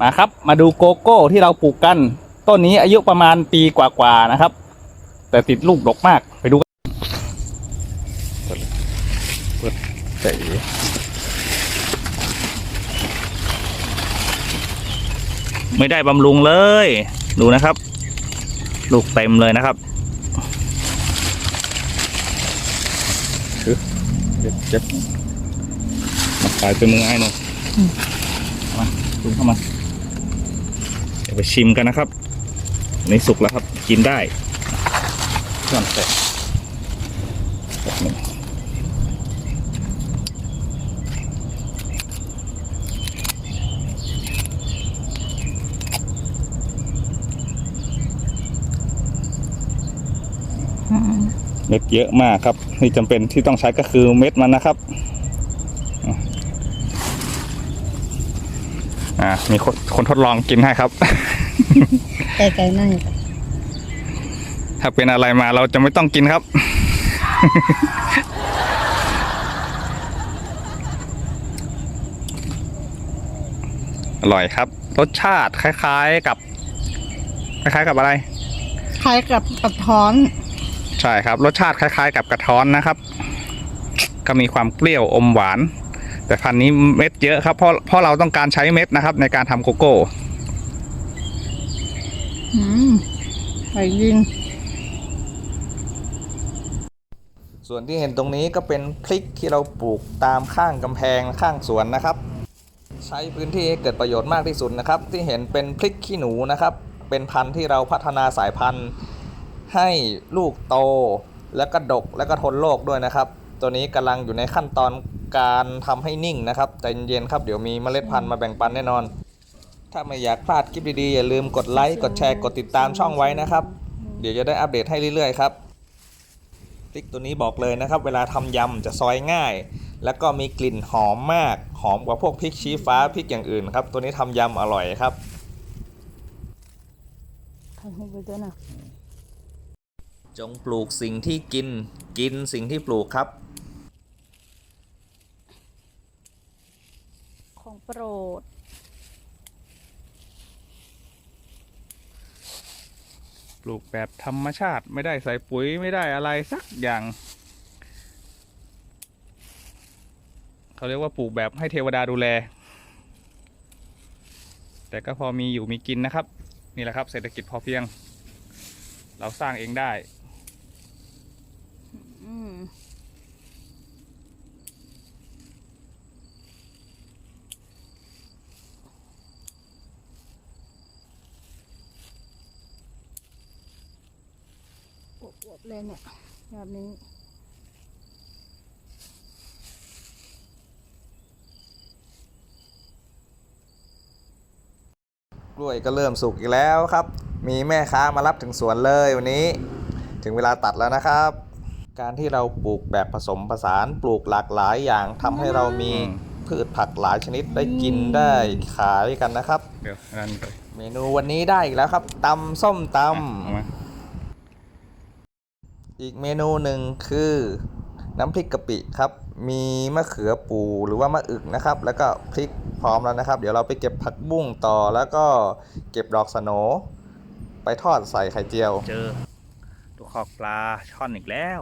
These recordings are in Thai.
มาครับ มาดูโกโก้ที่เราปลูกกัน ต้นนี้อายุประมาณปีกว่าๆนะครับ แต่ติดลูกดกมากไปดูกันเปิดเจ๋ไม่ได้บำรุงเลย ดูนะครับ ลูกเต็มเลยนะครับเจ็บเจ็บมาขายเป็นมือไอ้หนูมาดูเข้ามา ไปชิมกันนะครับ ในสุกแล้วครับกินได้เครื่องเสร็จแบบนี้เม็ดเยอะมากครับ ที่จำเป็นที่ต้องใช้ก็คือเม็ดมันนะครับ อ่า มีคนคนทดลองกินให้ครับ ไกลๆนั่งถ้าเป็นอะไรมาเราจะไม่ต้องกินครับ อร่อยครับ รสชาติคล้ายๆกับ คล้ายๆกับอะไร คล้ายกับกระท้อน ใช่ครับ รสชาติคล้ายๆ กับกระท้อนนะครับ ก็มีความเปรี้ยวอมหวาน แต่พันธุ์นี้เม็ดเยอะครับเพราะเพราะเราต้องการใช้เม็ดนะครับ ในการทำโกโก้อืมไก่ยิงส่วนที่เห็นตรงนี้ก็เป็นพริกที่เราปลูกตามข้างกำแพงข้างสวนนะครับ ใช้พื้นที่ให้เกิดประโยชน์มากที่สุดนะครับ ที่เห็นเป็นพริกขี้หนูนะครับ เป็นพันธุ์ที่เราพัฒนาสายพันธุ์ ให้ลูกโต แล้วก็ดกแล้วก็ทนโรคด้วยนะครับ ตัวนี้กำลังอยู่ในขั้นตอน การทำให้นิ่งนะครับใจเย็นๆครับเดี๋ยวมีเมล็ดพันธุ์มาแบ่งปันแน่นอน ถ้าไม่อยากพลาดคลิปดีๆอย่าลืมกดไลค์กดแชร์กดติดตามช่องไว้นะครับ เดี๋ยวจะได้อัปเดตให้เรื่อยๆครับพริกตัวนี้บอกเลยนะครับ เวลาทำยำจะซอยง่าย แล้วก็มีกลิ่นหอมมากหอมกว่าพวกพริกชี้ฟ้าพริกอย่างอื่นครับ ตัวนี้ทำยำอร่อยครับถ่ายรูปไปด้วยนะจงปลูกสิ่งที่กิน กินสิ่งที่ปลูกครับ ของโปรด ปลูกแบบธรรมชาติไม่ได้ใส่ปุ๋ยไม่ได้อะไรสักอย่าง เขาเรียกว่าปลูกแบบให้เทวดาดูแล แต่ก็พอมีอยู่มีกินนะครับ นี่แหละครับ เศรษฐกิจพอเพียง เราสร้างเองได้ อืม อวบๆเลยเนี่ยแบบนี้กล้วยก็เริ่มสุกอีกแล้วครับ มีแม่ค้ามารับถึงสวนเลยวันนี้ ถึงเวลาตัดแล้วนะครับ การที่เราปลูกแบบผสมผสานปลูกหลากหลายอย่างทำให้เรามีพืชผักหลายชนิดได้กินได้ขายกันนะครับ เดี๋ยวนั่นไปเมนูวันนี้ได้อีกแล้วครับตำส้มตเอามาำ อีกเมนูหนึ่งคือน้ำพริกกะปิครับ มีมะเขือปูหรือว่ามะอึกนะครับ แล้วก็พริกพร้อมแล้วนะครับ เดี๋ยวเราไปเก็บผักบุ้งต่อแล้วก็เก็บดอกสโนไปทอดใส่ไข่เจียว เจอตัวขอกปลาช่อนอีกแล้ว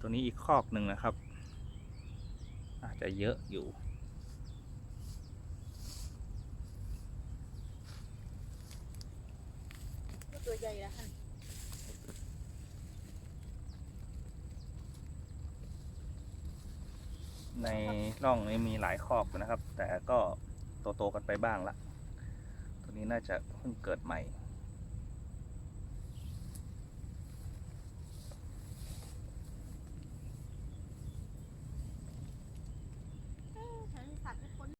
ตัวนี้อีกคอกหนึ่งนะครับ อาจจะเยอะอยู่ ตัวใหญ่ละค่ะในร่องนี้มีหลายคอกอยู่นะครับ แต่ก็โตๆกันไปบ้างละ ตัวนี้น่าจะเพิ่งเกิดใหม่